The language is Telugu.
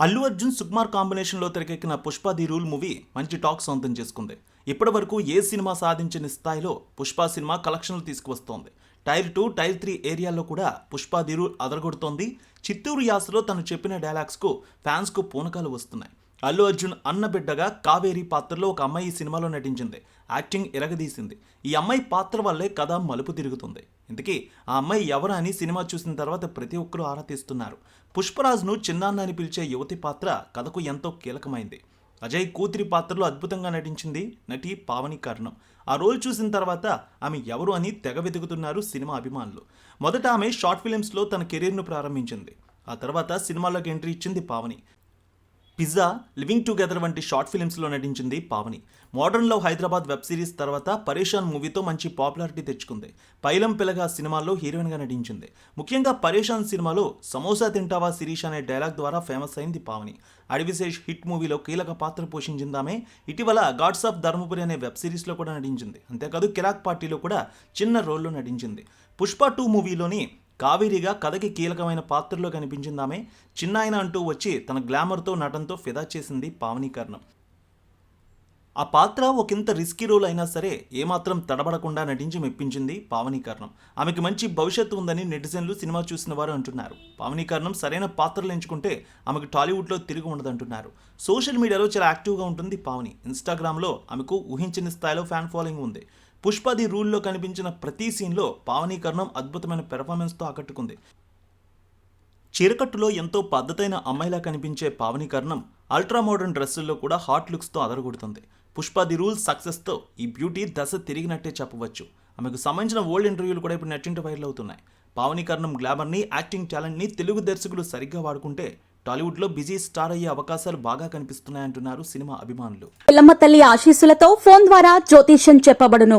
అల్లు అర్జున్ సుకుమార్ కాంబినేషన్లో తెరకెక్కిన పుష్ప ది రూల్ మూవీ మంచి టాక్ సొంతం చేసుకుంది. ఇప్పటివరకు ఏ సినిమా సాధించిన స్థాయిలో పుష్ప సినిమా కలెక్షన్లు తీసుకువస్తోంది. టైర్ టూ టైర్ త్రీ ఏరియాల్లో కూడా పుష్ప ది రూల్ అదరగొడుతోంది. చిత్తూరు యాసలో తను చెప్పిన డైలాగ్స్కు ఫ్యాన్స్కు పూనకాలు వస్తున్నాయి. అల్లు అర్జున్ అన్న బిడ్డగా కావేరి పాత్రలో ఒక అమ్మాయి ఈ సినిమాలో నటించింది. యాక్టింగ్ ఎరగదీసింది. ఈ అమ్మాయి పాత్ర వల్లే కథ మలుపు తిరుగుతుంది. ఇంతకీ ఆ అమ్మాయి ఎవరా అని సినిమా చూసిన తర్వాత ప్రతి ఒక్కరూ ఆరా తీస్తున్నారు. పుష్పరాజ్ను చిన్నాన్న అని పిలిచే యువతి పాత్ర కథకు ఎంతో కీలకమైంది. అజయ్ కూతురి పాత్రలో అద్భుతంగా నటించింది నటి పావని కర్ణం. ఆ రోల్ చూసిన తర్వాత ఆమె ఎవరు అని తెగ వెతుకుతున్నారు సినిమా అభిమానులు. మొదట ఆమె షార్ట్ ఫిలిమ్స్లో తన కెరీర్ను ప్రారంభించింది. ఆ తర్వాత సినిమాలోకి ఎంట్రీ ఇచ్చింది పావని. పిజ్జా లివింగ్ టుగెదర్ వంటి షార్ట్ ఫిలిమ్స్లో నటించింది Pavani. Modern love Hyderabad web series తర్వాత పరేషాన్ మూవీతో మంచి పాపులారిటీ తెచ్చుకుంది. పైలం పిలగా సినిమాల్లో హీరోయిన్గా నటించింది. ముఖ్యంగా పరేషాన్ సినిమాలో సమోసా తింటావా శిరీష్ అనే డైలాగ్ ద్వారా ఫేమస్ అయింది పావని. అడివిశేష్ హిట్ మూవీలో కీలక పాత్ర పోషించిందామే. ఇటీవల గాడ్స్ ఆఫ్ ధర్మపురి అనే వెబ్ సిరీస్లో కూడా నటించింది. అంతేకాదు కిరాక్ పార్టీలో కూడా చిన్న రోల్లో నటించింది. పుష్ప టూ మూవీలోని కావేరిగా కథకి కీలకమైన పాత్రలో కనిపించిందామే చిన్నాయన అంటూ వచ్చి తన గ్లామర్తో నటనతో ఫిదా చేసింది పావనీకరణం ఆ పాత్ర ఒకంత రిస్కీ రోల్ అయినా సరే ఏమాత్రం తడబడకుండా నటించి మెప్పించింది పావనీకరణం ఆమెకి మంచి భవిష్యత్తు ఉందని నెటిజన్లు సినిమా చూసిన వారు అంటున్నారు. పావనీకరణం సరైన పాత్రలు ఎంచుకుంటే ఆమెకు టాలీవుడ్లో తిరిగి ఉండదంటున్నారు. సోషల్ మీడియాలో చాలా యాక్టివ్గా ఉంటుంది పావని. ఇన్స్టాగ్రామ్లో ఆమెకు ఊహించని స్థాయిలో ఫ్యాన్ ఫాలోయింగ్ ఉంది. పుష్పది రూల్లో కనిపించిన ప్రతి సీన్లో పావనీకరణం అద్భుతమైన పెర్ఫార్మెన్స్తో ఆకట్టుకుంది. చీరకట్టులో ఎంతో పద్ధతైన అమ్మాయిలా కనిపించే పావనీకరణం అల్ట్రా మోడర్న్ డ్రెస్సుల్లో కూడా హాట్ లుక్స్తో అదరగొడుతుంది. పుష్ప ది రూల్ సక్సెస్తో ఈ బ్యూటీ దశ తిరిగినట్టే చెప్పవచ్చు. ఆమెకు సంబంధించిన ఓల్డ్ ఇంటర్వ్యూలు కూడా ఇప్పుడు నెట్టింటి వైరల్ అవుతున్నాయి. పావనీకరణం గ్లామర్ని యాక్టింగ్ టాలెంట్ని తెలుగు దర్శకులు సరిగ్గా వాడుకుంటే టాలీవుడ్లో బిజీ స్టార్ అయ్యే అవకాశాలు బాగా కనిపిస్తున్నాయంటున్నారు సినిమా అభిమానులు. పిల్లమ్మ తల్లి ఆశీస్సులతో ఫోన్ ద్వారా జ్యోతిష్యం చెప్పబడును.